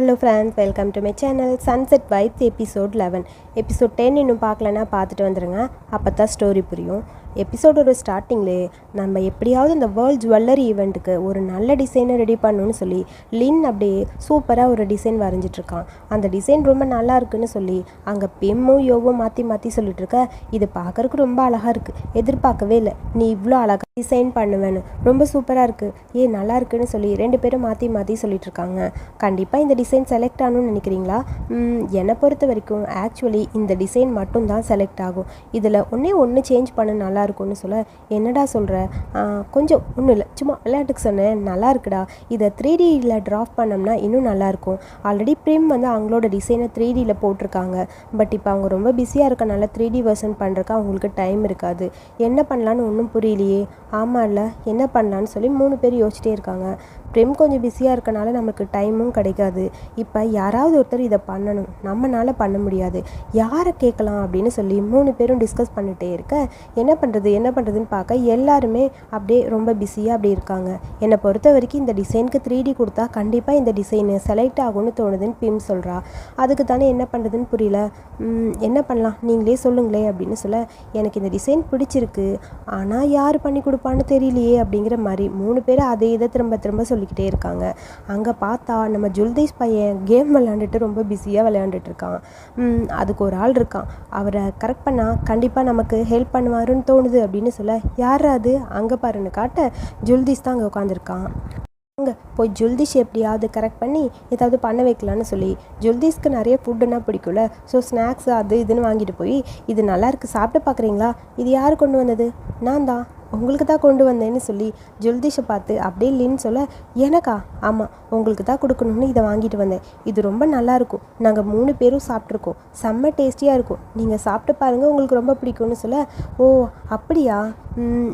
Hello friends welcome to my channel sunset vibes episode eleven episode ten இன்னும் பார்க்கலன்னா பார்த்துட்டு வந்துடுங்க அப்போ தான் ஸ்டோரி புரியும். எபிசோடோட ஸ்டார்டிங்லே நம்ம எப்படியாவது இந்த வேர்ல்ட் ஜுவல்லரி ஈவெண்ட்டுக்கு ஒரு நல்ல டிசைனை ரெடி பண்ணணும்னு சொல்லி லின் அப்படியே சூப்பராக ஒரு டிசைன் வரைஞ்சிட்ருக்கான். அந்த டிசைன் ரொம்ப நல்லா இருக்குன்னு சொல்லி அங்கே பெம்மும் யோவும் மாற்றி மாற்றி சொல்லிட்டு இருக்க இது பார்க்கறதுக்கு ரொம்ப அழகாக இருக்குது எதிர்பார்க்கவே இல்லை. நீ இவ்வளோ அழகாக டிசைன் பண்ணுவேன்னு. ரொம்ப சூப்பராக இருக்குது ஏ நல்லா இருக்குன்னு சொல்லி ரெண்டு பேரும் மாற்றி மாற்றி சொல்லிட்டு இருக்காங்க கண்டிப்பாக இந்த டிசைன் செலக்ட் ஆகணும்னு நினைக்கிறீங்களா? என்னை பொறுத்த வரைக்கும் ஆக்சுவலி இந்த டிசைன் மட்டும்தான் செலக்ட் ஆகும். இதில் ஒன்றே ஒன்று சேஞ்ச் பண்ணனால நல்லா இருக்கும்னு சொல்ல என்னடா சொல்கிற கொஞ்சம் ஒன்றும் இல்லை. சும்மா விளையாட்டுக்கு சொன்னேன். நல்லா இருக்குடா. இதை த்ரீ டியில் ட்ராப் பண்ணோம்னா இன்னும் நல்லாயிருக்கும். ஆல்ரெடி பிரேம் வந்து அவங்களோட டிசைனை த்ரீ டியில் போட்டிருக்காங்க. பட் இப்போ அவங்க ரொம்ப பிஸியாக இருக்கனால த்ரீ டி வெர்ஷன் பண்ணுறக்கு அவங்களுக்கு டைம் இருக்காது. என்ன பண்ணலான்னு ஒன்றும் புரியலையே. ஆமாம் இல்லை என்ன பண்ணலான்னு சொல்லி மூணு பேர் யோசிச்சிட்டே இருக்காங்க. ப்ரிம் கொஞ்சம் பிஸியாக இருக்கனால நமக்கு டைமும் கிடைக்காது. இப்போ யாராவது ஒருத்தர் இதை பண்ணணும். நம்மளால் பண்ண முடியாது. யாரை கேட்கலாம் அப்படின்னு சொல்லி மூணு பேரும் டிஸ்கஸ் பண்ணிட்டே இருக்க என்ன பண்ணுறது என்ன பண்ணுறதுன்னு பார்க்க எல்லாருமே அப்படியே ரொம்ப பிஸியாக அப்படி இருக்காங்க. என்னை பொறுத்த வரைக்கும் இந்த டிசைனுக்கு த்ரீ டி கொடுத்தா கண்டிப்பாக இந்த டிசைனு செலக்ட் ஆகும்னு தோணுதுன்னு பிம் சொல்கிறா அதுக்கு தானே என்ன பண்ணுறதுன்னு புரியல. என்ன பண்ணலாம்? நீங்களே சொல்லுங்களே அப்படின்னு சொல்ல எனக்கு இந்த டிசைன் பிடிச்சிருக்கு. ஆனால் யார் பண்ணி கொடுப்பான்னு தெரியலையே அப்படிங்கிற மாதிரி மூணு பேரும் அதே இதை திரும்ப திரும்ப சொல்லிக்கிட்டே இருக்காங்க. அங்கே பார்த்தா நம்ம ஜுல்தீஷ் பையன் கேம் விளையாண்டுட்டு ரொம்ப பிஸியாக விளையாண்டுட்டு இருக்கான். அதுக்கு ஒரு ஆள் இருக்கான். அவரை கரெக்ட் பண்ணால் கண்டிப்பாக நமக்கு ஹெல்ப் பண்ணுவாருன்னு தோணுது அப்படின்னு சொல்ல யார் அது? அங்கே பாருன்னு காட்ட ஜுல்தீஷ் தான் அங்கே உட்காந்துருக்கான் அங்கே போய் ஜுல்திஷ் எப்படியாவது கரெக்ட் பண்ணி ஏதாவது பண்ண வைக்கலான்னு சொல்லி ஜுல்திஷ்க்கு நிறைய ஃபுட்டுன்னா பிடிக்கும்ல. ஸோ ஸ்நாக்ஸ் அது இதுன்னு வாங்கிட்டு போய் இது நல்லா இருக்கு. சாப்பிட்டு பார்க்குறீங்களா? இது யார் கொண்டு வந்தது? நான் தான் உங்களுக்கு தான் கொண்டு வந்தேன்னு சொல்லி ஜுல்திஷை பார்த்து அப்படியே இல்லைன்னு சொல்ல எனக்கா? ஆமாம் உங்களுக்கு தான் கொடுக்கணும்னு இதை வாங்கிட்டு வந்தேன். இது ரொம்ப நல்லா இருக்கும். நாங்கள் மூணு பேரும் சாப்பிட்ருக்கோம் செம்ம டேஸ்டியாக இருக்கும். நீங்கள் சாப்பிட்டு பாருங்கள் உங்களுக்கு ரொம்ப பிடிக்கும்னு சொல்ல. ஓ அப்படியா?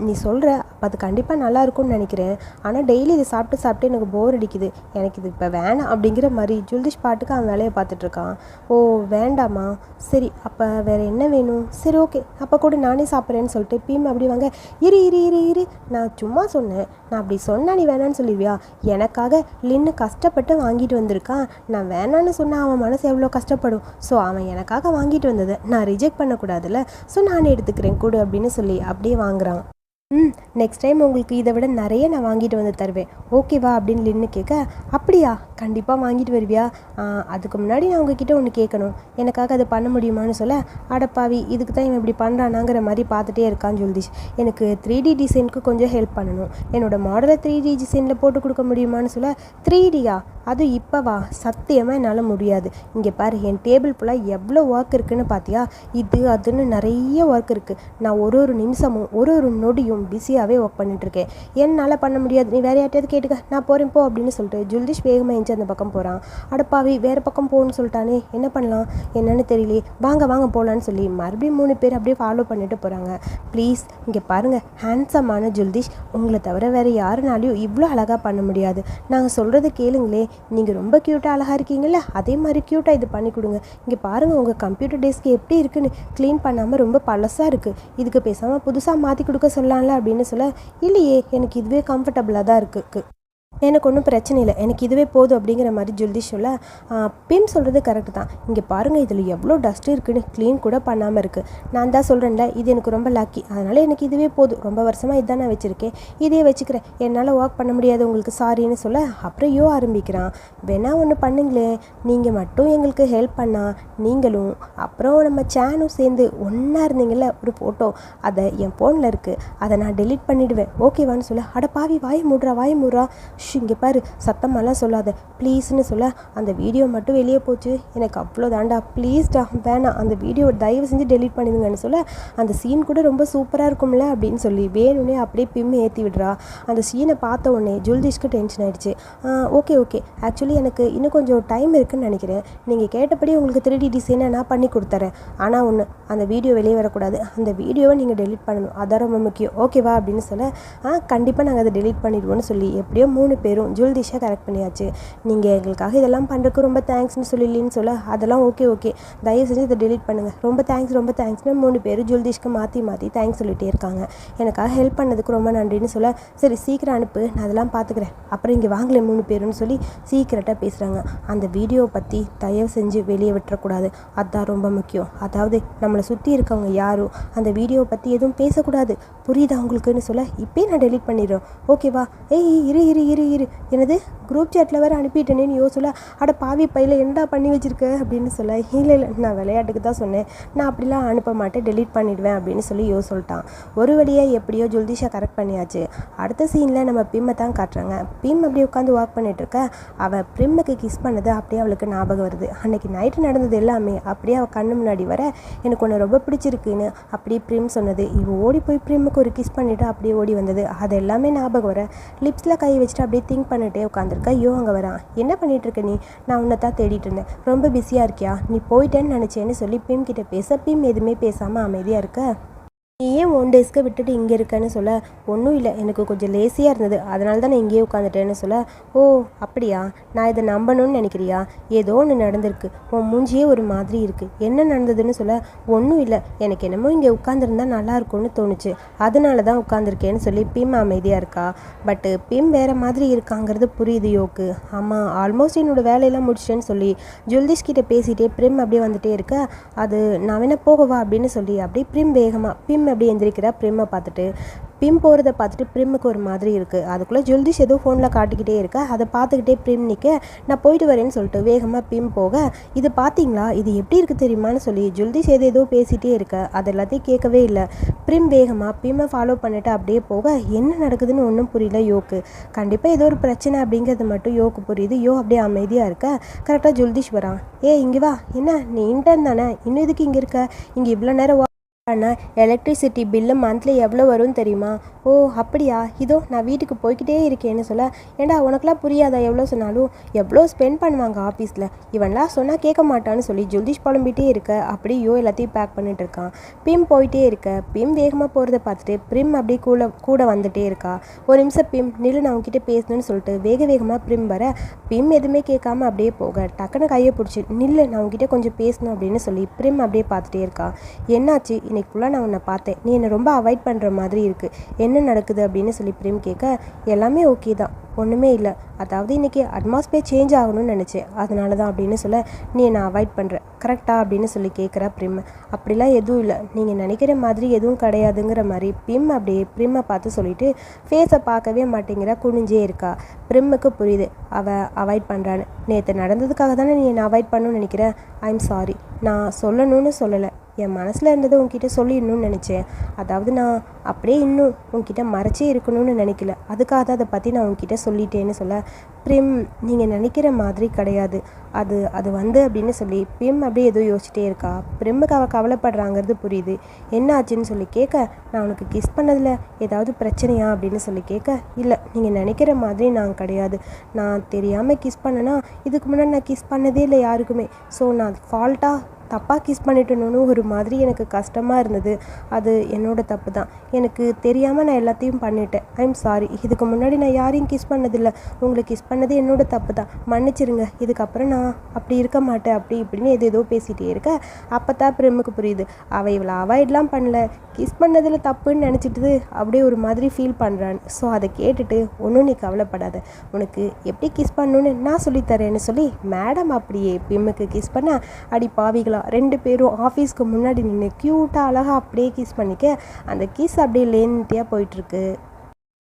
நீ சொல்கிற அப்போ அது கண்டிப்பாக நல்லா இருக்கும்னு நினைக்கிறேன். ஆனால் டெய்லி இதை சாப்பிட்டு சாப்பிட்டு எனக்கு போர் அடிக்குது. எனக்கு இது இப்போ வேணாம் அப்படிங்கிற மாதிரி ஜுல்திஷ் பாட்டுக்கு அவன் வேலையை பார்த்துட்ருக்கான் ஓ வேண்டாமா சரி அப்போ வேறு என்ன வேணும்? சரி ஓகே அப்போ கூட நானே சாப்பிட்றேன்னு சொல்லிட்டு பீம் அப்படி வாங்க இரு இரு இரு இரு. நான் சும்மா சொன்னேன். நான் அப்படி சொன்னா நீ வேணான்னு சொல்லுவியா எனக்காக லின்னு கஷ்டப்பட்டு வாங்கிட்டு வந்திருக்கான். நான் வேணான்னு சொன்னால் அவன் மனசு எவ்வளோ கஷ்டப்படும். ஸோ அவன் எனக்காக வாங்கிட்டு வந்ததை நான் ரிஜெக்ட் பண்ணக்கூடாதுல்ல? ஸோ நான் எடுத்துக்கிறேன் கொடு அப்படின்னு சொல்லி அப்படியே வாங்குறான். ம் நெக்ஸ்ட் டைம் உங்களுக்கு இதை விட நிறைய நான் வாங்கிட்டு வந்து தருவேன். ஓகேவா அப்படின்னு லின்னு கேட்க அப்படியா? கண்டிப்பாக வாங்கிட்டு வருவியா? அதுக்கு முன்னாடி நான் உங்ககிட்ட ஒன்று கேட்கணும். எனக்காக அதை பண்ண முடியுமான்னு சொல்ல அடப்பாவி இதுக்கு தான் இவன் இப்படி பண்ணுறானாங்கிற மாதிரி பார்த்துட்டே இருக்கான்னு சொல்லிச்சு. எனக்கு த்ரீ டி டிசைனுக்கு கொஞ்சம் ஹெல்ப் பண்ணணும். என்னோட மாடலை த்ரீ டி டிசைனில் போட்டு கொடுக்க முடியுமான்னு சொல்ல த்ரீ டியா அது இப்போவா சத்தியமாக என்னால் முடியாது. இங்கே பாரு என் டேபிள் ஃபுல்லாக எவ்வளோ ஒர்க் இருக்குன்னு பார்த்தியா இது அதுன்னு நிறைய ஒர்க் இருக்குது நான் ஒரு ஒரு நிமிஷமும் ஒரு ஒரு நொடியும் பிஸியாகவே ஒர்க் பண்ணிகிட்ருக்கேன் என்னால் பண்ண முடியாது. நீ வேறு யார்ட்டையாவது கேட்டுக்க. நான் போகிறேன் போ அப்படின்னு சொல்லிட்டு ஜுல்திஷ் வேகமாக எழுந்து அந்த பக்கம் போகிறான் அடப்பாவி வேறு பக்கம் போகணும்னு சொல்லிட்டானே. என்ன பண்ணலாம்? என்னன்னு தெரியலையே. வாங்க வாங்க போகலான்னு சொல்லி மறுபடியும் மூணு பேர் அப்படியே ஃபாலோ பண்ணிட்டு போகிறாங்க ப்ளீஸ் இங்கே பாருங்கள் ஹேண்ட்ஸமான ஜுல்திஷ். உங்களை தவிர வேறு யாருனாலையும் இவ்வளோ அழகாக பண்ண முடியாது. நாங்கள் சொல்கிறத கேளுங்களே. நீங்கள் ரொம்ப க்யூட்டாக அழகாக இருக்கீங்கல்ல? அதே மாதிரி க்யூட்டாக இது பண்ணி கொடுங்க. இங்கே பாருங்கள் உங்கள் கம்ப்யூட்டர் டெஸ்க் எப்படி இருக்குன்னு. க்ளீன் பண்ணாமல் ரொம்ப பழசாக இருக்குது இதுக்கு பேசாமல் புதுசாக மாற்றி கொடுக்க சொல்லலாம்ல அப்படின்னு சொல்ல இல்லையே எனக்கு இதுவே கம்ஃபர்டபுளாக தான் இருக்குது எனக்கு ஒன்றும் பிரச்சனை இல்லை. எனக்கு இதுவே போதும் அப்படிங்கிற மாதிரி ஜுல்திஷ் சொல்ல பிம் சொல்கிறது கரெக்டு தான். இங்கே பாருங்கள் இதில் எவ்வளோ டஸ்ட் இருக்குன்னு க்ளீன் கூட பண்ணாமல் இருக்குது நான் தான் சொல்கிறேன்ல இது எனக்கு ரொம்ப லக்கி அதனால் எனக்கு இதுவே போதும். ரொம்ப வருஷமாக இதான் நான் வச்சுருக்கேன். இதே வச்சுக்கிறேன். என்னால் ஒர்க் பண்ண முடியாது. உங்களுக்கு சாரின்னு சொல்ல அப்புறம் யோ ஆரம்பிக்கிறான். வேணா ஒன்று பண்ணுங்களேன் நீங்கள் மட்டும் எங்களுக்கு ஹெல்ப் பண்ணால் நீங்களும் அப்புறம் நம்ம சேனும் சேர்ந்து ஒன்றா இருந்தீங்கள்ல ஒரு ஃபோட்டோ அதை என் ஃபோனில் இருக்குது அதை நான் டெலீட் பண்ணிவிடுவேன் ஓகேவான்னு சொல்ல அட பாவி வாய மூடுறா வாய மூடுறா. இங்கே பாரு சத்தமெல்லாம் சொல்லாத. ப்ளீஸ்னு சொல்ல அந்த வீடியோ மட்டும் வெளியே போச்சு. எனக்கு அவ்வளோ தாண்டா ப்ளீஸ்டா வேணாம். அந்த வீடியோ தயவு செஞ்சு டெலீட் பண்ணிடுங்கன்னு சொல்ல அந்த சீன் கூட ரொம்ப சூப்பராக இருக்கும்ல அப்படின்னு சொல்லி வேணும்னே அப்படியே பிம் ஏற்றி விடுறா. அந்த சீனை பார்த்த உடனே ஜுல்திஷ்க்கு டென்ஷன் ஆயிடுச்சு. ஓகே ஓகே ஆக்சுவலி எனக்கு இன்னும் கொஞ்சம் டைம் இருக்குன்னு நினைக்கிறேன். நீங்கள் கேட்டபடி உங்களுக்கு த்ரீ டி டிசைனை நான் பண்ணி கொடுத்துறேன். ஆனால் ஒன்று அந்த வீடியோ வெளியே வரக்கூடாது. அந்த வீடியோவை நீங்கள் டெலீட் பண்ணணும். அதான் ரொம்ப முக்கியம். ஓகேவா அப்படின்னு சொல்ல ஆ கண்டிப்பாக நாங்கள் அதை டெலீட் பண்ணிடுவோம்னு சொல்லி எப்படியோ மூணு பேரும் ஜுல்திஷை கரெக்ட் பண்ணியாச்சு. நீங்கள் எங்களுக்காக இதெல்லாம் பண்ணுறதுக்கு ரொம்ப தேங்க்ஸ்னு சொல்லிலின்னு சொல்ல அதெல்லாம் ஓகே ஓகே தயவு செஞ்சு இதை டிலீட் பண்ணுங்கள் ரொம்ப தேங்க்ஸ் ரொம்ப தேங்க்ஸ்னு மூணு பேரும் ஜுவல்திஷ்க்கு மாற்றி மாற்றி தேங்க்ஸ் சொல்லிகிட்டே இருக்காங்க. எனக்காக ஹெல்ப் பண்ணதுக்கு ரொம்ப நன்றின்னு சொல்ல சரி சீக்கிரம் அனுப்பு நான் அதெல்லாம் பார்த்துக்கிறேன் அப்புறம் இங்கே வாங்கலை மூணு பேருன்னு சொல்லி சீக்கிரட்டாக பேசுகிறாங்க அந்த வீடியோவை பற்றி தயவு செஞ்சு வெளியே விட்டுறக்கூடாது. அதுதான் ரொம்ப முக்கியம். அதாவது நம்மளை சுற்றி இருக்கவங்க யாரும் அந்த வீடியோவை பற்றி எதுவும் பேசக்கூடாது. புரியுதா உங்களுக்குன்னு சொல்ல இப்போயே நான் டெலீட் பண்ணிடுறேன். ஓகேவா ஏய் இரு இரு இரு. இரு. என்னது? குரூப் சேட்டில் வேறு அனுப்பிட்டேனேன்னு யோ அட பாவி பையில் என்னடா பண்ணி வச்சுருக்க? அப்படின்னு சொல்ல இல்லை இல்லை நான் விளையாட்டுக்கு தான் சொன்னேன். நான் அப்படிலாம் அனுப்ப மாட்டேன் டெலீட் பண்ணிடுவேன் அப்படின்னு சொல்லி யோ சொல்லிட்டான். ஒரு வழியாக எப்படியோ ஜுல்திஷா கரெக்ட் பண்ணியாச்சு. அடுத்த சீனில் நம்ம பிம்மை தான் காட்டுறாங்க. பிம் அப்படியே உட்காந்து வாக் பண்ணிகிட்ருக்க அவள் பிம்முக்கு கிஸ் பண்ணது அப்படியே அவளுக்கு ஞாபகம் வருது. அன்னைக்கு நைட்டு நடந்தது எல்லாமே அப்படியே அவள் கண்ணு முன்னாடி வர எனக்கு ஒன்று ரொம்ப பிடிச்சிருக்குன்னு அப்படியே பிரிம் சொன்னது. இவ ஓடி போய் பிரிமுக்கு ஒரு கிஸ் பண்ணிவிட்டு அப்படியே ஓடி வந்தது. அது எல்லாமே ஞாபகம் வர லிப்ஸில் கை வச்சுட்டு அப்படியே திங்க் பண்ணிட்டே உட்காந்துருக்க யோ அங்கே வரான் என்ன பண்ணிட்டு இருக்க நீ? நான் உன்னை தான் தேடிட்டு இருந்தேன். ரொம்ப பிஸியாக இருக்கியா? நீ போயிட்டேன்னு நினச்சேன்னு சொல்லி பீம் கிட்ட பேச. பீம் எதுவுமே பேசாமல் அமைதியாக இருக்க. நீ ஏன் ஒன் டேஸ்க்கு விட்டுட்டு இங்கே இருக்கேன்னு சொல்ல ஒன்றும் இல்லை எனக்கு கொஞ்சம் லேசியாக இருந்தது. அதனால தான் நான் இங்கேயே உட்காந்துட்டேன்னு சொல்ல ஓ அப்படியா? நான் இதை நம்பணும்னு நினைக்கிறியா? ஏதோ ஒன்று நடந்திருக்கு. உன் மூஞ்சியே ஒரு மாதிரி இருக்குது என்ன நடந்ததுன்னு சொல்ல ஒன்றும் இல்லை. எனக்கு என்னமோ இங்கே உட்காந்துருந்தா நல்லா இருக்கும்னு தோணுச்சு. அதனால தான் உட்காந்துருக்கேன்னு சொல்லி பிம் அமைதியாக இருக்கா? பட்டு பிம் வேறு மாதிரி இருக்காங்கிறது புரியுது யோக்கு ஆமாம் ஆல்மோஸ்ட் என்னோடய வேலையெல்லாம் முடிச்சிட்டேன்னு சொல்லி ஜுல்திஷ் கிட்டே பேசிட்டே பிரிம் அப்படியே வந்துட்டே இருக்க அது நான் வேணா போகவா? அப்படின்னு சொல்லி அப்படியே பிரிம் வேகமாக பிம் அப்படியே எந்திரிக்கிறா பிரிம்மை பார்த்துட்டு பிம் போகிறத பார்த்துட்டு பிரிம்முக்கு ஒரு மாதிரி இருக்குது அதுக்குள்ளே ஜுல்திஷ் ஏதோ ஃபோனில் காட்டிக்கிட்டே இருக்க. அதை பார்த்துக்கிட்டே பிரிம் நிற்க நான் போயிட்டு வரேன்னு சொல்லிட்டு வேகமாக பிம் போக இது பார்த்தீங்களா? இது எப்படி இருக்குது தெரியுமான்னு சொல்லி ஜுல்திஷ் ஏதோ ஏதோ பேசிகிட்டே இருக்க. அது எல்லாத்தையும் கேட்கவே இல்லை. பிரிம் வேகமாக பிம்மை ஃபாலோ பண்ணிட்டு அப்படியே போக என்ன நடக்குதுன்னு ஒன்றும் புரியல யோக்கு. கண்டிப்பாக ஏதோ ஒரு பிரச்சனை அப்படிங்கிறது மட்டும் யோக்கு புரியுது. யோ அப்படியே அமைதியாக இருக்க. கரெக்டாக ஜுல்திஷ் வரான். ஏ இங்கே வா. என்ன? நீ இன்டர்ன் தானே. இன்னும் எதுக்கு இங்கே இருக்க? இங்கே இவ்வளோ நேரம் ஆனால் எலக்ட்ரிசிட்டி பில்லு மந்த்லி எவ்வளோ வரும்னு தெரியுமா? ஓ அப்படியா? இதோ நான் வீட்டுக்கு போய்கிட்டே இருக்கேன்னு சொல்ல ஏண்டா உனக்குலாம் புரியாதா எவ்வளோ சொன்னாலும்? எவ்வளோ ஸ்பெண்ட் பண்ணுவாங்க ஆஃபீஸில் இவன்லாம் சொன்னால் கேட்க மாட்டான்னு சொல்லி ஜுல்திஷ் புலம்பிகிட்டே இருக்க அப்படியே யோ எல்லாத்தையும் பேக் பண்ணிட்டு இருக்கான். பிம் போயிட்டே இருக்க. பிம் வேகமாக போகிறத பார்த்துட்டு பிரிம் அப்படியே கூட கூட வந்துட்டே இருக்கா. ஒரு நிமிஷம் பிம் நில்லு நான் உங்ககிட்ட பேசணும்னு சொல்லிட்டு வேக வேகமாக பிரிம் வர பிம் எதுவுமே கேட்காம அப்படியே போக டக்குன்னு கையை பிடிச்சி நில்லு நான் உங்ககிட்ட கொஞ்சம் பேசணும் அப்படின்னு சொல்லி பிரிம் அப்படியே பார்த்துட்டே இருக்கா. என்னாச்சு? இன்னைக்கு ஃபுல்லாக நான் உன்னை பார்த்தேன். நீ என்னை ரொம்ப அவாய்ட் பண்ணுற மாதிரி இருக்குது என்ன நடக்குது அப்படின்னு சொல்லி பிரேம் கேட்க எல்லாமே ஓகே தான். ஒன்றுமே இல்லை. அதாவது இன்றைக்கி அட்மாஸ்பியர் சேஞ்ச் ஆகணும்னு நினச்சேன் அதனால தான் அப்படின்னு சொல்ல நீ என்னை அவாய்ட் பண்ணுற கரெக்டாக அப்படின்னு சொல்லி கேட்குறா பிரிம். அப்படிலாம் எதுவும் இல்லை. நீங்கள் நினைக்கிற மாதிரி எதுவும் கிடையாதுங்கிற மாதிரி பிம் அப்படியே பிரிம்மை பார்த்து சொல்லிட்டு ஃபேஸை பார்க்கவே மாட்டேங்கிறா குனிஞ்சே இருக்கா. பிரிம்முக்கு புரியுது. அவள் அவாய்ட் பண்ணுறான்னு நேற்று நடந்ததுக்காக தானே நீ என்னை அவாய்ட் பண்ணணும்னு நினைக்கிறேன் ஐம் சாரி நான் சொல்லணும்னு சொல்லலை. என் மனசில் இருந்ததை உங்ககிட்ட சொல்லிடணும்னு நினச்சேன். அதாவது நான் அப்படியே இன்னும் உன்கிட்ட மறைச்சே இருக்கணும்னு நினைக்கல. அதுக்காக தான் அதை பற்றி நான் உங்ககிட்ட சொல்லிட்டேன்னு சொல்ல பிரிம் நீங்கள் நினைக்கிற மாதிரி கிடையாது. அது அது வந்து அப்படின்னு சொல்லி பிம் அப்படியே ஏதோ யோசிச்சிட்டே இருக்கா. பிரிம்முக்கு அவள் கவலைப்படுறாங்கிறது புரியுது. என்ன ஆச்சுன்னு சொல்லி கேட்க நான் உனக்கு கிஸ் பண்ணதில் ஏதாவது பிரச்சனையா? அப்படின்னு சொல்லி கேட்க இல்லை நீங்கள் நினைக்கிற மாதிரி நான் கிடையாது. நான் தெரியாமல் கிஸ் பண்ணனா இதுக்கு முன்னாடி நான் கிஸ் பண்ணதே இல்லை யாருக்குமே. ஸோ நான் ஃபால்ட்டாக தப்பாக கிஸ் பண்ணிட்டணும்னு ஒரு மாதிரி எனக்கு கஷ்டமாக இருந்தது. அது என்னோட தப்பு தான். எனக்கு தெரியாமல் நான் எல்லாத்தையும் பண்ணிட்டேன். ஐம் சாரி இதுக்கு முன்னாடி நான் யாரையும் கிஸ் பண்ணதில்லை. உங்களை கிஸ் பண்ணது என்னோடய தப்பு தான். மன்னிச்சிருங்க. இதுக்கப்புறம் நான் அப்படி இருக்க மாட்டேன். அப்படி இப்படின்னு எது ஏதோ பேசிகிட்டே இருக்க. அப்போ தான் பிரேமுக்கு புரியுது. அவள் இவ்வளோ அவாய்ட்லாம் பண்ணல. கிஸ் பண்ணதில் தப்புன்னு நினச்சிட்டு அப்படியே ஒரு மாதிரி ஃபீல் பண்ணுறான்னு ஸோ அதை கேட்டுட்டு ஒன்றும் நீ கவலைப்படாத. உனக்கு எப்படி கிஸ் பண்ணணுன்னு நான் சொல்லித்தரேன்னு சொல்லி மேடம் அப்படியே பிம்முக்கு கிஸ் பண்ண அடி பாவிகளை ரெண்டு பேரும் ஆஃபீஸ்க்கு முன்னாடி நின்று க்யூட்டாக அழகாக அப்படியே கிஸ் பண்ணிக்க அந்த கிஸ் அப்படியே லேன்த்தியாக போயிட்டுருக்கு.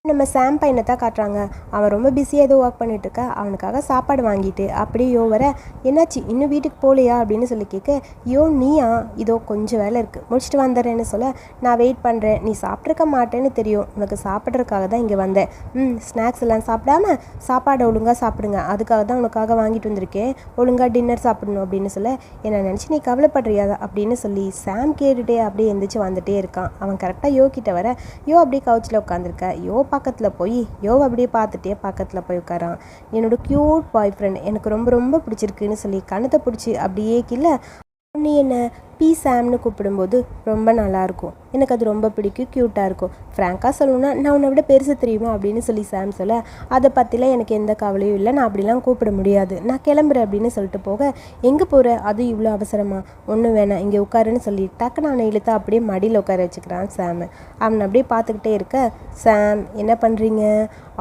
நம்ம சாம் பையனை தான் காட்டுறாங்க. அவன் ரொம்ப பிஸியாக ஏதோ ஒர்க் பண்ணிட்டு இருக்கா அவனுக்காக சாப்பாடு வாங்கிட்டு அப்படியே யோ வர என்னாச்சு? இன்னும் வீட்டுக்கு போகலையா? அப்படின்னு சொல்லி கேட்க யோ நீயா? இதோ கொஞ்சம் வேலை இருக்குது முடிச்சுட்டு வந்துடுறேன்னு சொல்ல நான் வெயிட் பண்ணுறேன் நீ சாப்பிட்ருக்க மாட்டேன்னு தெரியும். உனக்கு சாப்பிட்றதுக்காக தான் இங்கே வந்தேன். ம் ஸ்நாக்ஸ் எல்லாம் சாப்பிடாம சாப்பாடை ஒழுங்காக சாப்பிடுங்க. அதுக்காக தான் உனக்காக வாங்கிட்டு வந்திருக்கேன். ஒழுங்காக டின்னர் சாப்பிடணும் அப்படின்னு சொல்ல என்னை நினச்சி நீ கவலைப்படுறியா? அப்படின்னு சொல்லி சாம் கேட்டுகிட்டே அப்படியே எந்திரிச்சு வந்துட்டே இருக்கான். அவன் கரெக்டாக யோ கிட்ட வர யோ அப்படியே கவுச்சில் உட்காந்துருக்க யோ பக்கத்தில் போய் யோவை அப்படியே பார்த்துட்டே பக்கத்தில் போய் உட்காரான். என்னோட க்யூட் பாய் ஃப்ரெண்ட் எனக்கு ரொம்ப ரொம்ப பிடிச்சிருக்குன்னு சொல்லி கணத்தை பிடிச்சி அப்படியே கீழே நீ என்ன? பி சாம்னு கூப்பிடும்போது ரொம்ப நல்லாயிருக்கும். எனக்கு அது ரொம்ப பிடிக்கும் க்யூட்டாக இருக்கும். ஃப்ராங்காக சொல்லணும்னா நான் உன்னை விட பெருசு தெரியுமா அப்படின்னு சொல்லி சாம் சொல்ல அதை பற்றிலாம் எனக்கு எந்த கவலையும் இல்லை. நான் அப்படிலாம் கூப்பிட முடியாது. நான் கிளம்புறேன் அப்படின்னு சொல்லிட்டு போக எங்கே போகிற அது இவ்வளோ அவசரமா? ஒன்றும் வேணாம். இங்கே உட்காருன்னு சொல்லி டக்குன்னு அவனை இழுத்து அப்படியே மடியில் உட்கார வச்சுக்கிறான் சாம். அவனை அப்படியே பார்த்துக்கிட்டே இருக்க சாம் என்ன பண்ணுறீங்க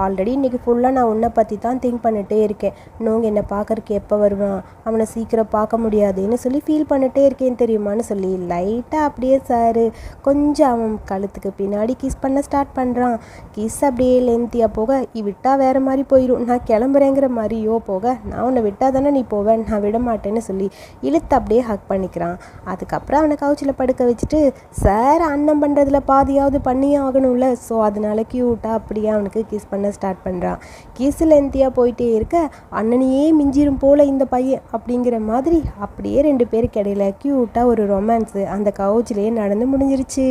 ஆல்ரெடி இன்றைக்கி ஃபுல்லாக நான் உன்னை பற்றி தான் திங்க் பண்ணிகிட்டே இருக்கேன். நோங்க என்னை பார்க்கறக்கு எப்போ வருவான்? அவனை சீக்கிரம் பார்க்க முடியாதுன்னு சொல்லி ஃபீல் பண்ணிகிட்டே இருக்கேன் முடியுமான்னு சொல்லி லைட்டாக அப்படியே சார். கொஞ்சம் அவன் கழுத்துக்கு பின்னாடி கிஸ் பண்ண ஸ்டார்ட் பண்ணுறான் கிஸ் அப்படியே லென்த்தியாக போக விட்டால் வேறு மாதிரி போயிடும் நான் கிளம்புறேங்கிற மாதிரியோ போக நான் உன்னை விட்டால் தானே நீ போவேன் நான் விட மாட்டேன்னு சொல்லி இழுத்து அப்படியே ஹக் பண்ணிக்கிறான். அதுக்கப்புறம் அவனை கவுச்சில் படுக்க வச்சுட்டு சார் அண்ணன் பண்ணுறதுல பாதியாவது பண்ணியே ஆகணும்ல. ஸோ அதனால க்யூட்டாக அப்படியே அவனுக்கு கிஸ் பண்ண ஸ்டார்ட் பண்ணுறான் கிஸ் லென்த்தியாக போயிட்டே இருக்க அண்ணனையே மிஞ்சிரும் போல இந்த பையன். அப்படிங்கிற மாதிரி அப்படியே ரெண்டு பேருக்கு இடையில க்யூட்டாக ஒரு ரொமான்ஸு அந்த கவுச்சிலேயே நடந்து முடிஞ்சிருச்சு.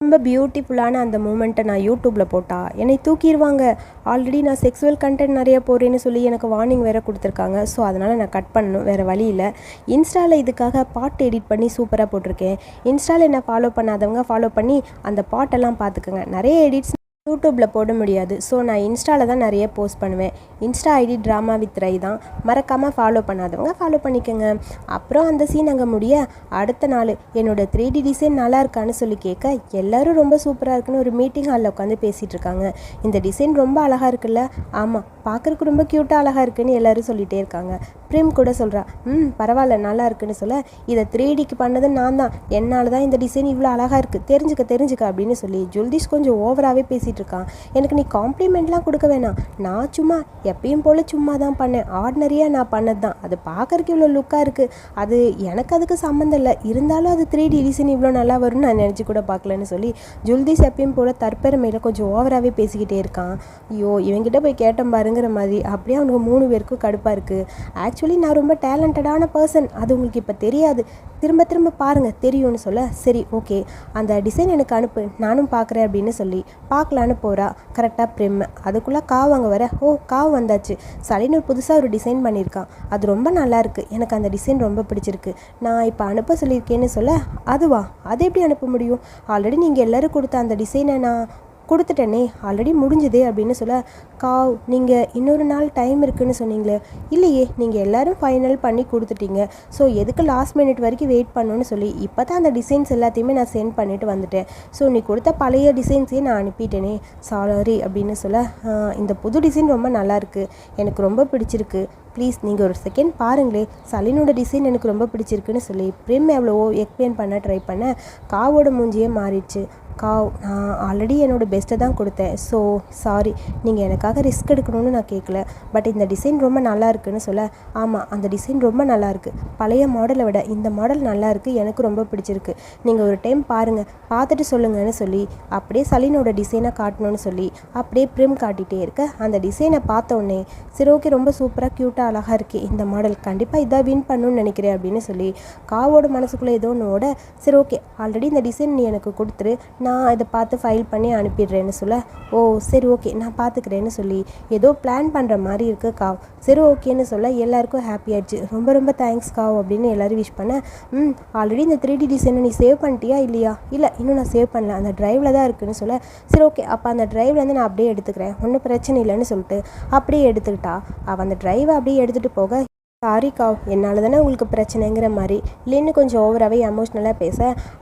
ரொம்ப பியூட்டிஃபுல்லான அந்த மூமெண்ட்டை நான் யூடியூப்பில் போட்டால் என்னை தூக்கிடுவாங்க ஆல்ரெடி நான் செக்ஸுவல் கண்டென்ட் நிறைய போகிறேன்னு சொல்லி எனக்கு வார்னிங் வேறு கொடுத்துருக்காங்க. ஸோ அதனால் நான் கட் பண்ணணும். வேறு வழி இல்லை. இன்ஸ்டாவில் இதுக்காக பாட்டு எடிட் பண்ணி சூப்பராக போட்டிருக்கேன். இன்ஸ்டாவில் என்னை ஃபாலோ பண்ணாதவங்க ஃபாலோ பண்ணி அந்த பாட்டெல்லாம் பார்த்துக்கோங்க. நிறைய எடிட்ஸ் யூடியூப்பில் போட முடியாது. ஸோ நான் இன்ஸ்டாவில் தான் நிறைய போஸ்ட் பண்ணுவேன். இன்ஸ்டா ஐடி ட்ராமா வித் ரை தான். மறக்காமல் ஃபாலோ பண்ணாதவங்க ஃபாலோ பண்ணிக்கோங்க. அப்புறம் அந்த சீன் அங்கே முடிய அடுத்த நாள் என்னோட த்ரீ டி டிசைன் நல்லா இருக்கான்னு சொல்லி கேட்க எல்லோரும் ரொம்ப சூப்பராக இருக்குன்னு ஒரு மீட்டிங் ஹாலில் உட்காந்து பேசிகிட்டு இருக்காங்க. இந்த டிசைன் ரொம்ப அழகாக இருக்குல்ல? ஆமாம் பார்க்குறக்கு ரொம்ப க்யூட்டாக அழகாக இருக்குன்னு எல்லோரும் சொல்லிகிட்டே இருக்காங்க. பிரேம் கூட சொல்கிறா ம் பரவாயில்ல நல்லா இருக்குன்னு சொல்ல இதை த்ரீ டிக்கு பண்ணது நான் தான். என்னால் தான் இந்த டிசைன் இவ்வளோ அழகாக இருக்குது தெரிஞ்சுக்க தெரிஞ்சுக்க அப்படின்னு சொல்லி ஜுல்திஷ் கொஞ்சம் ஓவராகவே பேசிகிட்டு இருக்கான். எனக்கு நீ காம்ப்ளிமெண்ட்லாம் கொடுக்க வேணாம். நான் சும்மா எப்பயும் போல் சும்மா தான் பண்ணேன். ஆர்டினரியாக நான் பண்ணது தான். அது பார்க்குறக்கு இவ்வளோ லுக்காக இருக்குது அது எனக்கு அதுக்கு சம்மந்தம் இல்லை. இருந்தாலும் அது த்ரீ டி டிசைன் இவ்வளோ நல்லா வரும்னு நான் நினச்சி கூட பார்க்கலன்னு சொல்லி ஜுல்திஷ் எப்பயும் போல் தற்பெருமையில் கொஞ்சம் ஓவராகவே பேசிக்கிட்டே இருக்கான். ஐயோ இவங்கிட்ட போய் கேட்டேன் பாருங்கிற மாதிரி. அப்படியே அவனுக்கு மூணு பேருக்கும் கடுப்பாக இருக்குது ஆக்சுவலி ஆக்சுவலி நான் ரொம்ப டேலண்டடான பர்சன். அது உங்களுக்கு இப்போ தெரியாது. திரும்ப திரும்ப பாருங்கள் தெரியும்னு சொல்ல சரி ஓகே. அந்த டிசைன் எனக்கு அனுப்பு. நானும் பார்க்குறேன் அப்படின்னு சொல்லி பார்க்கலான்னு போகிறா கரெக்டாக ப்ரிம். அதுக்குள்ளே காவ் அங்கே வர. ஓ காவ் வந்தாச்சு. சலினூர் புதுசாக ஒரு டிசைன் பண்ணியிருக்கான் அது ரொம்ப நல்லாயிருக்கு எனக்கு அந்த டிசைன் ரொம்ப பிடிச்சிருக்கு. நான் இப்போ அனுப்ப சொல்லியிருக்கேன்னு சொல்ல அதுவா? அது எப்படி அனுப்ப முடியும்? ஆல்ரெடி நீங்கள் எல்லோரும் கொடுத்த அந்த டிசைனை நான் கொடுத்துட்டேனே ஆல்ரெடி முடிஞ்சுதே அப்படின்னு சொல்ல காவ் நீங்கள் இன்னொரு நாள் டைம் இருக்குன்னு சொன்னீங்களே இல்லையே நீங்கள் எல்லோரும் ஃபைனல் பண்ணி கொடுத்துட்டீங்க. ஸோ எதுக்கு லாஸ்ட் மினிட் வரைக்கும் வெயிட் பண்ணணும்னு சொல்லி இப்போ தான் அந்த டிசைன்ஸ் எல்லாத்தையுமே நான் சென்ட் பண்ணிட்டு வந்துட்டேன். ஸோ நீ கொடுத்த பழைய டிசைன்ஸையே நான் அனுப்பிட்டேனே சாரி அப்படின்னு சொல்ல இந்த புது டிசைன் ரொம்ப நல்லாயிருக்கு எனக்கு ரொம்ப பிடிச்சிருக்கு. ப்ளீஸ் நீங்கள் ஒரு செகண்ட் பாருங்களே சலினோட டிசைன் எனக்கு ரொம்ப பிடிச்சிருக்குன்னு சொல்லி பிரேம் எவ்வளவோ எக்ஸ்பிளைன் பண்ண ட்ரை பண்ண காவோட மூஞ்சியே மாறிடுச்சு. காவ் நான் ஆல்ரெடி என்னோட பெஸ்ட்டை தான் கொடுத்தேன். ஸோ சாரி நீங்கள் எனக்காக ரிஸ்க் எடுக்கணும்னு நான் கேட்கல பட் இந்த டிசைன் ரொம்ப நல்லா இருக்குன்னு சொல்ல ஆமாம் அந்த டிசைன் ரொம்ப நல்லாயிருக்கு பழைய மாடலை விட இந்த மாடல் நல்லாயிருக்கு எனக்கு ரொம்ப பிடிச்சிருக்கு. நீங்கள் ஒரு டைம் பாருங்கள் பார்த்துட்டு சொல்லுங்கன்னு சொல்லி அப்படியே சலீனோட டிசைனை காட்டணும்னு சொல்லி அப்படியே ப்ரிம் காட்டிகிட்டே இருக்க. அந்த டிசைனை பார்த்த உடனே சரி ஓகே ரொம்ப சூப்பராக க்யூட்டாக அழகாக இருக்கே. இந்த மாடல் கண்டிப்பாக இதாக வின் பண்ணணும்னு நினைக்கிறேன் அப்படின்னு சொல்லி காவோட மனசுக்குள்ளே ஏதோ ஒன்று ஓட சரி ஓகே ஆல்ரெடி இந்த டிசைன் நீ எனக்கு கொடுத்துரு. நான் இதை பார்த்து ஃபைல் பண்ணி அனுப்பிடுறேன்னு சொல்ல ஓ சரி ஓகே நான் பார்த்துக்கிறேன்னு சொல்லி ஏதோ பிளான் பண்ணுற மாதிரி இருக்கு காவ். சரி ஓகேன்னு சொல்ல எல்லாருக்கும் ஹாப்பி ஆயிடுச்சு. ரொம்ப ரொம்ப தேங்க்ஸ் காவ் அப்படின்னு எல்லோரும் விஷ் பண்ண ம் ஆல்ரெடி இந்த த்ரீ டி டிசைனை நீ சேவ் பண்ணிட்டியா இல்லையா? இல்லை இன்னும் நான் சேவ் பண்ணல. அந்த ட்ரைவில் தான் இருக்குதுன்னு சொல்ல சரி ஓகே அப்போ அந்த ட்ரைவ்லேருந்து நான் அப்படியே எடுத்துக்கிறேன். ஒன்றும் பிரச்சனை இல்லைன்னு சொல்லிட்டு அப்படியே எடுத்துக்கிட்டா. அவள் அந்த ட்ரைவை அப்படியே எடுத்துகிட்டு போக சாரி காவ். என்னால் தானே உங்களுக்கு பிரச்சனைங்கிற மாதிரி. இல்லைன்னு கொஞ்சம் ஓவராகவே எமோஷ்னலாக பேச.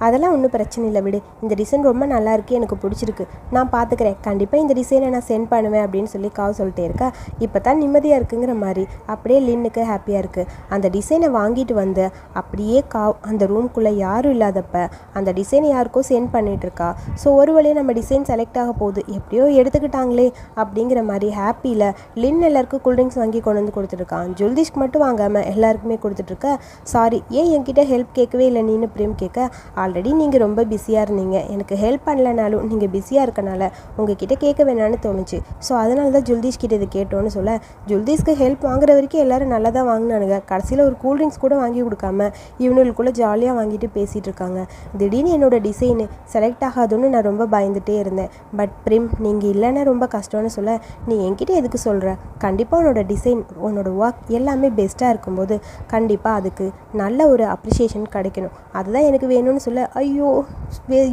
அதெல்லாம் ஒன்றும் பிரச்சனை இல்லை விடு. இந்த டிசைன் ரொம்ப நல்லா இருக்கு எனக்கு பிடிச்சிருக்கு. நான் பார்த்துக்கிறேன் கண்டிப்பாக இந்த டிசைனை நான் சென்ட் பண்ணுவேன் அப்படின்னு சொல்லி காவ் சொல்லிட்டே இருக்கா. இப்போ தான் நிம்மதியாக இருக்குங்கிற மாதிரி. அப்படியே லின்னுக்கு ஹாப்பியாக இருக்குது அந்த டிசைனை வாங்கிட்டு வந்து அப்படியே காவ் அந்த ரூம்குள்ளே யாரும் இல்லாதப்ப அந்த டிசைனை யாருக்கோ சென்ட் பண்ணிட்டு இருக்கா. ஸோ ஒரு வழியாக நம்ம டிசைன் செலக்ட் ஆக போகுது. எப்படியோ எடுத்துக்கிட்டாங்களே அப்படிங்கிற மாதிரி ஹாப்பியில் லின் எல்லாருக்கும் கூல்ட்ரிங்க்ஸ் வாங்கி கொண்டு வந்து கொடுத்துருக்கான் ஜுல்திஷ்க்கு மட்டும் வாங்காமல் எல்லாருக்குமே கொடுத்துட்ருக்க. சாரி ஏன் என்கிட்ட ஹெல்ப் கேட்கவே இல்லை? நீனு பிரேம் கேட்க ஆல்ரெடி நீங்கள் ரொம்ப பிஸியாக இருந்தீங்க. எனக்கு ஹெல்ப் பண்ணலனாலும் நீங்கள் பிஸியாக இருக்கனால உங்ககிட்ட கேட்க வேணான்னு தோணுச்சு. ஸோ அதனால தான் ஜுல்தீஷ் கிட்ட இது கேட்டோன்னு சொல்ல. ஜுல்தீஷ்க்கு ஹெல்ப் வாங்குற வரைக்கும் எல்லாரும் நல்லா தான் வாங்கினானுங்க. கடைசியில் ஒரு கூல்ட்ரிங்க்ஸ் கூட வாங்கி கொடுக்காம இவனுக்குள்ளே ஜாலியாக வாங்கிட்டு பேசிகிட்டு இருக்காங்க. திடீர்னு என்னோட டிசைனு செலக்ட் ஆகாதுன்னு நான் ரொம்ப பயந்துட்டே இருந்தேன். பட் பிரிம் நீங்கள் இல்லைன்னா ரொம்ப கஷ்டம்னு சொல்ல. நீ என்கிட்ட எதுக்கு சொல்கிற கண்டிப்பாக உன்னோட டிசைன் உன்னோட ஒர்க் எல்லாமே பெஸ்ட் பெஸ்ட்டாக இருக்கும்போது கண்டிப்பாக அதுக்கு நல்ல ஒரு அப்ரிஷியேஷன் கிடைக்கணும். அதுதான் எனக்கு வேணும்னு சொல்ல ஐயோ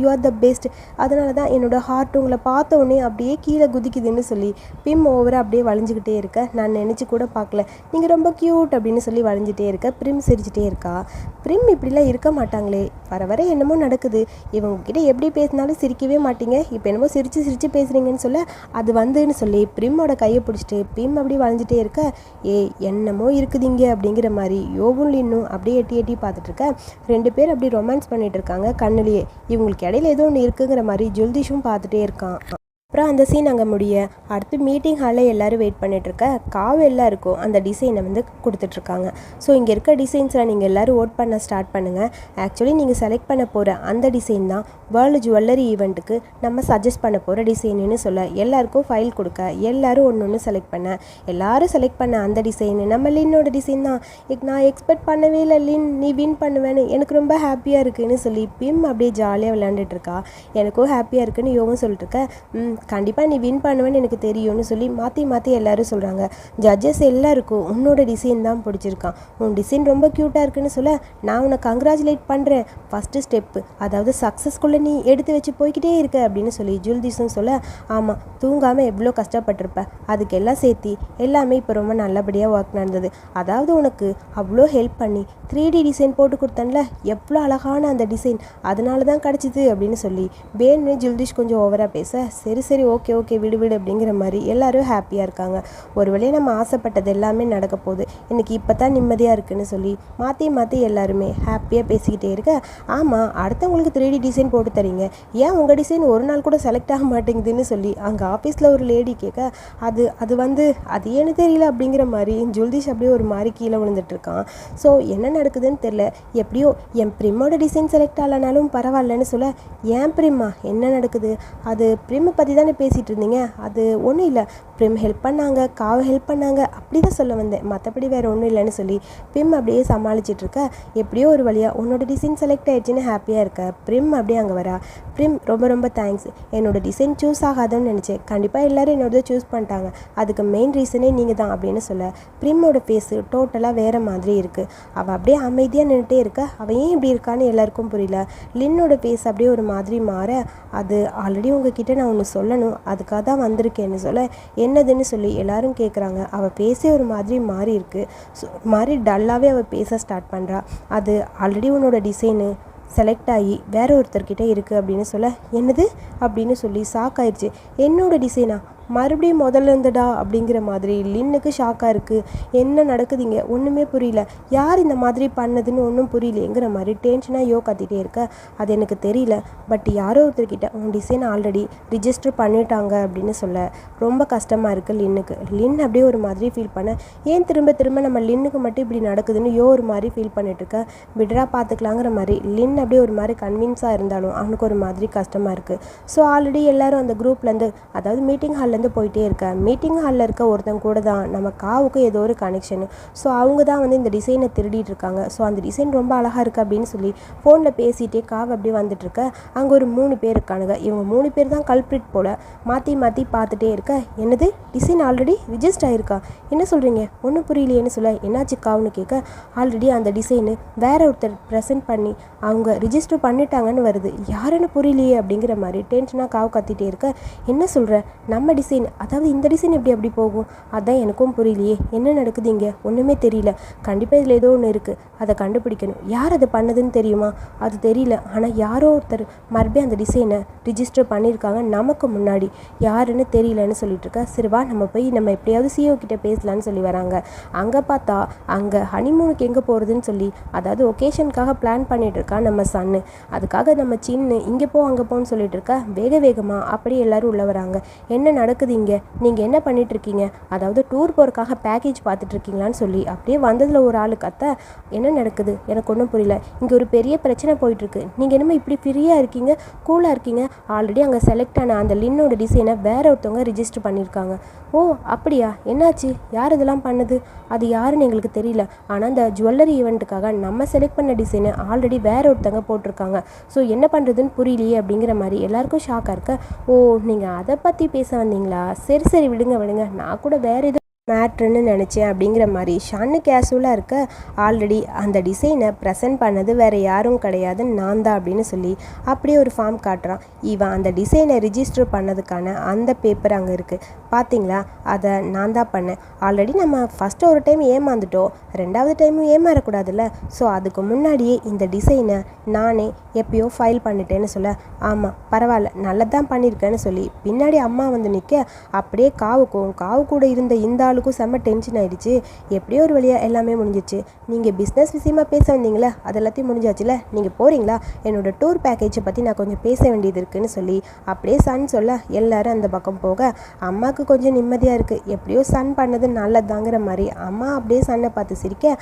யூ ஆர் த பெஸ்ட் அதனால தான் என்னோட ஹார்ட் உங்களை பார்த்த உடனே அப்படியே கீழே குதிக்குதுன்னு சொல்லி பிம் ஓவராக அப்படியே வளைஞ்சிக்கிட்டே இருக்க. நான் நினச்சி கூட பார்க்கல. நீங்கள் ரொம்ப க்யூட் அப்படின்னு சொல்லி வளைஞ்சிட்டே இருக்க. பிரிம் சிரிச்சிட்டே இருக்கா. பிரிம் இப்படிலாம் இருக்க மாட்டாங்களே. வர வர என்னமோ நடக்குது. இவங்ககிட்ட எப்படி பேசினாலும் சிரிக்கவே மாட்டீங்க. இப்போ என்னமோ சிரித்து சிரித்து பேசுகிறீங்கன்னு சொல்ல அது வந்துன்னு சொல்லி பிரிம்மோட கையை பிடிச்சிட்டு பிம் அப்படி வளைஞ்சிட்டே இருக்க. ஏய் என்னமோ இருக்குதுங்க. அப்படிங்கிற மாதிரி யோவும் லின்னும் அப்படியே எட்டி எட்டி பார்த்துட்டு இருக்க ரெண்டு பேர் அப்படி ரொமான்ஸ் பண்ணிட்டு இருக்காங்க கண்ணிலேயே இவங்களுக்கு இடையில ஏதோ ஒன்று இருக்குங்கிற மாதிரி ஜுல்திஷும் பார்த்துட்டே இருக்கான். அப்புறம் அந்த சீன் அங்கே முடிய அடுத்து மீட்டிங் ஹாலில் எல்லோரும் வெயிட் பண்ணிகிட்ருக்க காவெல்லாம் இருக்கும். அந்த டிசைனை வந்து கொடுத்துட்ருக்காங்க ஸோ இங்கே இருக்க டிசைன்ஸில் நீங்கள் எல்லோரும் ஓட் பண்ண ஸ்டார்ட் பண்ணுங்கள் ஆக்சுவலி நீங்கள் செலக்ட் பண்ண போகிற அந்த டிசைன் தான் வேர்ல்டு ஜுவல்லரி ஈவெண்ட்டுக்கு நம்ம சஜஸ்ட் பண்ண போகிற டிசைனுன்னு சொல்ல. எல்லாருக்கும் ஃபைல் கொடுக்க எல்லோரும் ஒன்று ஒன்று செலக்ட் பண்ண. எல்லோரும் செலக்ட் பண்ண அந்த டிசைனு நம்ம லின்னோட டிசைன் தான். நான் எக்ஸ்பெக்ட் பண்ணவே இல்லை லின் நீ வின் பண்ணுவேன்னு. எனக்கு ரொம்ப ஹாப்பியாக இருக்குன்னு சொல்லி பிம் அப்படியே ஜாலியாக விளையாண்டுட்டு இருக்கா. எனக்கும் ஹாப்பியாக இருக்குன்னு யோகம் சொல்லிட்டு இருக்க. ம் கண்டிப்பாக நீ வின் பண்ணுவேன்னு எனக்கு தெரியும்னு சொல்லி மாற்றி மாற்றி எல்லாரும் சொல்கிறாங்க ஜட்ஜஸ் எல்லாருக்கும் உன்னோட டிசைன் தான் பிடிச்சிருக்கான். உன் டிசைன் ரொம்ப க்யூட்டாக இருக்குன்னு சொல்ல நான் உன்னை கங்க்ராச்சுலேட் பண்ணுறேன் ஃபஸ்ட்டு ஸ்டெப்பு அதாவது சக்ஸஸ்குள்ளே நீ எடுத்து வச்சு போய்கிட்டே இருக்க அப்படின்னு சொல்லி ஜுல்திஸும் சொல்ல ஆமாம் தூங்காமல் எவ்வளோ கஷ்டப்பட்டிருப்ப. அதுக்கெல்லாம் சேர்த்தி எல்லாமே இப்போ ரொம்ப நல்லபடியாக ஒர்க் நடந்தது. அதாவது உனக்கு அவ்வளோ ஹெல்ப் பண்ணி த்ரீ டி டிசைன் போட்டு கொடுத்தேன்ல எவ்வளோ அழகான அந்த டிசைன் அதனால தான் கிடச்சிது அப்படின்னு சொல்லி வேணும்னு ஜுல்திஷ் கொஞ்சம் ஓவராக பேச சரி சரி சரி ஓகே ஓகே விடு விடு அப்படிங்கிற மாதிரி எல்லாரும் ஹாப்பியாக இருக்காங்க. ஒரு வழியாக நம்ம ஆசைப்பட்டது எல்லாமே நடக்க போகுது. இன்னைக்கு இப்போ தான் நிம்மதியாக இருக்குன்னு சொல்லி மாற்றி மாற்றி எல்லாருமே ஹாப்பியாக பேசிக்கிட்டே இருக்க. ஆமாம் அடுத்தவங்களுக்கு த்ரீ டி டிசைன் போட்டு தரீங்க. ஏன் உங்கள் டிசைன் ஒரு நாள் கூட செலக்ட் ஆக மாட்டேங்குதுன்னு சொல்லி அங்கே ஆஃபீஸில் ஒரு லேடி கேட்க அது அது வந்து அது ஏன்னு தெரியல அப்படிங்கிற மாதிரி ஜுல்திஷ் அப்படியே ஒரு மாதிரி கீழே விழுந்துட்டுருக்கான் ஸோ என்ன நடக்குதுன்னு தெரில எப்படியோ என் ப்ரிம்மோட டிசைன் செலக்ட் ஆகலனாலும் பரவாயில்லன்னு சொல்ல ஏன் ப்ரிம்மா என்ன நடக்குது? அது ப்ரிம்மை பற்றி தான் பேசிகிட்டு இருந்தீங்க அது ஒன்றும் இல்லை. ப்ரிம் ஹெல்ப் பண்ணாங்க காவ ஹெல்ப் பண்ணாங்க அப்படி தான் சொல்ல வந்தேன். மற்றபடி வேறு ஒன்றும் இல்லைன்னு சொல்லி பிரிம் அப்படியே சமாளிச்சிட்டு இருக்க எப்படியோ ஒரு வழியாக உன்னோட டிசைன் செலக்ட் ஆயிடுச்சுன்னு ஹாப்பியாக இருக்க. ப்ரிம் அப்படியே அங்கே வரா. ப்ரிம் ரொம்ப ரொம்ப தேங்க்ஸ் என்னோட டிசைன் சூஸ் ஆகாதுன்னு நினச்சேன். கண்டிப்பாக எல்லோரும் என்னோட சூஸ் பண்ணிட்டாங்க. அதுக்கு மெயின் ரீசனே நீங்கள் தான் அப்படின்னு சொல்ல. ப்ரிம்மோட ஃபேஸு டோட்டலாக வேறு மாதிரி இருக்குது அவள் அப்படியே அமைதியாக நின்றுட்டே இருக்க. அவள் ஏன் இப்படி இருக்கான்னு எல்லாருக்கும் புரியல. லின்னோட ஃபேஸ் அப்படியே ஒரு மாதிரி மாற. அது ஆல்ரெடி உங்ககிட்ட நான் ஒன்று பண்ணணும் அதுக்காக தான் வந்திருக்கேன்னு சொல்ல என்னதுன்னு சொல்லி எல்லாரும் கேட்குறாங்க அவள் பேசே ஒரு மாதிரி மாறி இருக்கு. ஸோ மாதிரி டல்லாகவே அவள் பேச ஸ்டார்ட் பண்ணுறா அது ஆல்ரெடி உன்னோட டிசைனு செலக்ட் ஆகி வேற ஒருத்தர்கிட்ட இருக்குது அப்படின்னு சொல்ல என்னது? அப்படின்னு சொல்லி ஷாக் ஆயிடுச்சு என்னோட டிசைனா மறுபடியும் முதல்ல இருந்துடா அப்படிங்கிற மாதிரி லின்னுக்கு ஷாக்காக இருக்குது என்ன நடக்குதுங்க? ஒன்றுமே புரியல. யார் இந்த மாதிரி பண்ணதுன்னு ஒன்றும் புரியலையேங்கிற மாதிரி டென்ஷனாக யோ கத்திட்டே இருக்க. அது எனக்கு தெரியல. பட் யாரோ ஒருத்தர்கிட்ட உன் டிசைன் ஆல்ரெடி ரிஜிஸ்டர் பண்ணிட்டாங்க அப்படின்னு சொல்ல ரொம்ப கஷ்டமாக இருக்குது லின்னுக்கு. லின் அப்படியே ஒரு மாதிரி ஃபீல் பண்ண ஏன் திரும்ப திரும்ப நம்ம லின்னுக்கு மட்டும் இப்படி நடக்குதுன்னு யோ ஒரு மாதிரி ஃபீல் பண்ணிட்டு விட்ரா பார்த்துக்கலாங்கிற மாதிரி. லின் அப்படியே ஒரு மாதிரி கன்வின்ஸாக இருந்தாலும் அவனுக்கு ஒரு மாதிரி கஷ்டமாக இருக்குது ஸோ ஆல்ரெடி எல்லாரும் அந்த குரூப்லேருந்து அதாவது மீட்டிங் ஹால்லேருந்து நடந்து போயிட்டே இருக்கேன் மீட்டிங் ஹாலில் இருக்க ஒருத்தன் கூட தான் நம்ம காவுக்கு ஏதோ ஒரு கனெக்ஷனு ஸோ அவங்க தான் வந்து இந்த டிசைனை திருடிட்டு இருக்காங்க. ஸோ அந்த டிசைன் ரொம்ப அழகாக இருக்குது அப்படின்னு சொல்லி ஃபோனில் பேசிகிட்டே காவு அப்படியே வந்துட்டுருக்க அங்கே ஒரு மூணு பேர் இருக்கானுங்க. இவங்க மூணு பேர் தான் கல்ப்ரிட் போல் மாற்றி மாற்றி பார்த்துட்டே இருக்க. என்னது? டிசைன் ஆல்ரெடி ரிஜிஸ்ட் ஆகிருக்கா என்ன சொல்கிறீங்க ஒன்றும் புரியலையேன்னு சொல்ல. என்னாச்சு காவுன்னு கேட்க. ஆல்ரெடி அந்த டிசைனு வேற ஒருத்தர் ப்ரெசென்ட் பண்ணி அவங்க ரிஜிஸ்டர் பண்ணிட்டாங்கன்னு வருது. யாருன்னு புரியலையே அப்படிங்கிற மாதிரி டென்ஷனாக காவு கத்திட்டே இருக்க. என்ன சொல்கிற நம்ம டிசைன் அதாவது இந்த டிசைன் எப்படி அப்படி போகும்? அதான் எனக்கும் புரியலையே. என்ன நடக்குது இங்கே? ஒன்றுமே தெரியல. கண்டிப்பாக இதில் ஏதோ ஒன்று இருக்குது அதை கண்டுபிடிக்கணும். யார் அதை பண்ணதுன்னு தெரியுமா? அது தெரியல. ஆனால் யாரோ ஒருத்தர் மறுபடியும் அந்த டிசைனை ரிஜிஸ்டர் பண்ணியிருக்காங்க நமக்கு முன்னாடி. யாருன்னு தெரியலன்னு சொல்லிட்டு இருக்கா. சரி நம்ம போய் நம்ம எப்படியாவது சிஓ கிட்ட பேசலான்னு சொல்லி வராங்க. அங்கே பார்த்தா அங்கே ஹனிமூனுக்கு எங்கே போகிறதுன்னு சொல்லி அதாவது ஒகேஷனுக்காக பிளான் பண்ணிட்டு இருக்கா நம்ம சன்னு அதுக்காக நம்ம சின்னு இங்கே போ அங்கே போன்னு சொல்லிட்டு இருக்கா. வேக வேகமாக அப்படியே எல்லாரும் உள்ள வராங்க. என்ன நடக்குது இங்கே நீங்கள் என்ன பண்ணிட்டு இருக்கீங்க அதாவது டூர் போகிறக்காக பேக்கேஜ் பார்த்துட்டு இருக்கீங்களான்னு சொல்லி அப்படியே வந்ததில் ஒரு ஆள் கத்த என்ன நடக்குது? எனக்கு ஒன்றும் புரியல. இங்கே ஒரு பெரிய பிரச்சனை போயிட்டுருக்கு. நீங்கள் என்னமோ இப்படி ஃப்ரீயாக இருக்கீங்க கூலாக இருக்கீங்க. ஆல்ரெடி அங்கே செலக்ட் ஆன அந்த லின்னோட டிசைனை வேற ஒருத்தவங்க ரிஜிஸ்டர் பண்ணியிருக்காங்க. ஓ அப்படியா? என்னாச்சு? யார் இதெல்லாம் பண்ணுது? அது யாருன்னு எங்களுக்கு தெரியல. ஆனால் அந்த ஜுவல்லரி ஈவெண்ட்டுக்காக நம்ம செலக்ட் பண்ண டிசைனை ஆல்ரெடி வேற ஒருத்தவங்க போட்டிருக்காங்க. ஸோ என்ன பண்ணுறதுன்னு புரியலையே அப்படிங்கிற மாதிரி எல்லாருக்கும் ஷாக்காக இருக்க ஓ நீங்கள் அதை பற்றி பேச வந்தீங்க. வந்தீங்களா சரி சரி விடுங்க விடுங்க. நான் கூட வேறு எதுவும் மேட்ருன்னு நினச்சேன் அப்படிங்கிற மாதிரி. ஷன்னு கேஷுவலாக இருக்க ஆல்ரெடி அந்த டிசைனை ப்ரெசென்ட் பண்ணது வேறு யாரும் கிடையாது நான் தான் அப்படின்னு சொல்லி அப்படியே ஒரு ஃபார்ம் காட்டுறான். இவன் அந்த டிசைனை ரிஜிஸ்டர் பண்ணதுக்கான அந்த பேப்பர் அங்கே இருக்குது பார்த்தீங்களா அதை நான் தான் பண்ணேன். ஆல்ரெடி நம்ம ஃபஸ்ட்டு ஒரு டைம் ஏமாந்துட்டோம். ரெண்டாவது டைமும் ஏமாறக்கூடாதுல்ல? ஸோ அதுக்கு முன்னாடியே இந்த டிசைனை நானே எப்பயோ ஃபைல் பண்ணிட்டேன்னு சொல்ல ஆமாம் பரவாயில்ல நல்லதான் பண்ணியிருக்கேன்னு சொல்லி. பின்னாடி அம்மா வந்து நிற்க அப்படியே காவுக்கும் காவு கூட இருந்த இந்த ஆளுக்கும் செம்ம டென்ஷன் ஆயிடுச்சு. எப்படியோ ஒரு வழியாக எல்லாமே முடிஞ்சிச்சு. நீங்கள் பிஸ்னஸ் விஷயமா பேச வந்தீங்களா? அது எல்லாத்தையும் முடிஞ்சாச்சுல? நீங்கள் போகிறீங்களா என்னோட டூர் பேக்கேஜை பற்றி நான் கொஞ்சம் பேச வேண்டியது இருக்குன்னு சொல்லி அப்படியே சன் சொல்ல எல்லாரும் அந்த பக்கம் போக அம்மாவுக்கு கொஞ்சம் நிம்மதியாக இருக்குது எப்படியோ சன் பண்ணது நல்லதாங்கிற மாதிரி அம்மா அப்படியே சன்னை பார்த்து சிரிக்க